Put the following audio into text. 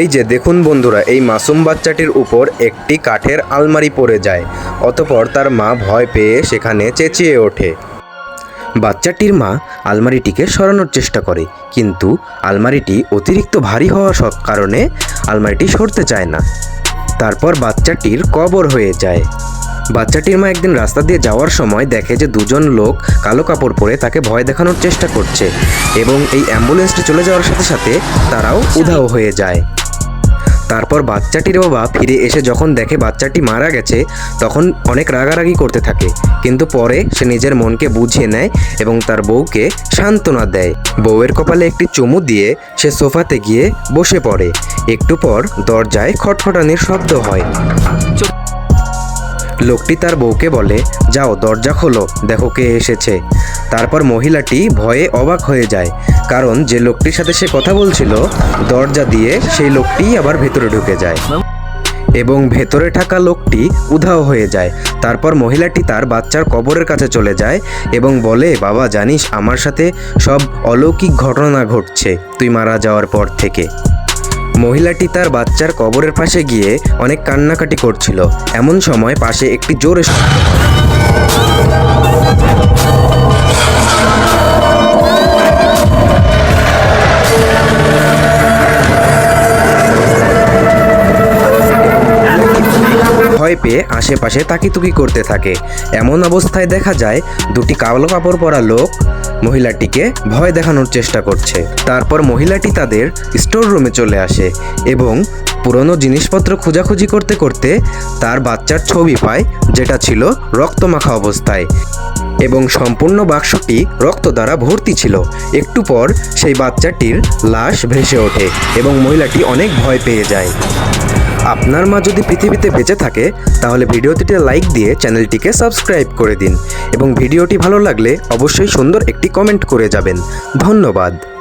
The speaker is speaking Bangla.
এই যে দেখুন বন্ধুরা, এই মাসুম বাচ্চাটির উপর একটি কাঠের আলমারি পড়ে যায়, অতপর তার মা ভয় পেয়ে সেখানে চেঁচিয়ে ওঠে। বাচ্চাটির মা আলমারিটিকে সরানোর চেষ্টা করে, কিন্তু আলমারিটি অতিরিক্ত ভারী হওয়া কারণে আলমারিটি সরতে চায় না। তারপর বাচ্চাটির কবর হয়ে যায়। বাচ্চাটির মা একদিন রাস্তা দিয়ে যাওয়ার সময় দেখে যে দুজন লোক কালো কাপড় পরে তাকে ভয় দেখানোর চেষ্টা করছে, এবং এই অ্যাম্বুলেন্সটি চলে যাওয়ার সাথে সাথে তারাও উধাও হয়ে যায়। তারপর বাচ্চাটির বাবা ফিরে এসে যখন দেখে বাচ্চাটি মারা গেছে, তখন অনেক রাগারাগি করতে থাকে। কিন্তু পরে সে নিজের মনকে বুঝিয়ে নেয় এবং তার বউকে সান্ত্বনা দেয়। বউয়ের কপালে একটি চুমু দিয়ে সে সোফাতে গিয়ে বসে পড়ে। একটু পর দরজায় খটখটানির শব্দ হয়। লোকটি তার বউকে বলে, যাও, দরজা খোলো, দেখো কে এসেছে। তারপর মহিলাটি ভয়ে অবাক হয়ে যায়, কারণ যে লোকটির সাথে সে কথা বলছিল, দরজা দিয়ে সেই লোকটি আবার ভেতরে ঢুকে যায়। এবং ভেতরে থাকা লোকটি উধাও হয়ে যায়। তারপর মহিলাটি তার বাচ্চার কবরের কাছে চলে যায় এবং বলে, বাবা, জানিস, আমার সাথে সব অলৌকিক ঘটনা ঘটছে, তুই মারা যাওয়ার পর থেকে। মহিলাটি তার বাচ্চার কবরের পাশে গিয়ে অনেক কান্নাকাটি করছিল। এমন সময় পাশে একটি জোরে পেয়ে আশেপাশে তাকিতুকি করতে থাকে। এমন অবস্থায় দেখা যায়, দুটি কালো কাপড় পরা লোক মহিলাটিকে ভয় দেখানোর চেষ্টা করছে। তারপর মহিলাটি তাদের স্টোর রুমে চলে আসে এবং পুরনো জিনিসপত্র খোঁজাখুঁজি করতে করতে তার বাচ্চার ছবি পায়, যেটা ছিল রক্তমাখা অবস্থায়। এবং সম্পূর্ণ বাক্সটি রক্ত দ্বারা ভর্তি ছিল। একটু পর সেই বাচ্চাটির লাশ ভেসে ওঠে এবং মহিলাটি অনেক ভয় পেয়ে যায়। আপনার মা যদি পৃথিবীতে বেঁচে থাকে, তাহলে ভিডিওটিতে লাইক দিয়ে চ্যানেলটিকে সাবস্ক্রাইব করে দিন এবং ভিডিওটি ভালো লাগলে অবশ্যই সুন্দর একটি কমেন্ট করে যাবেন। ধন্যবাদ।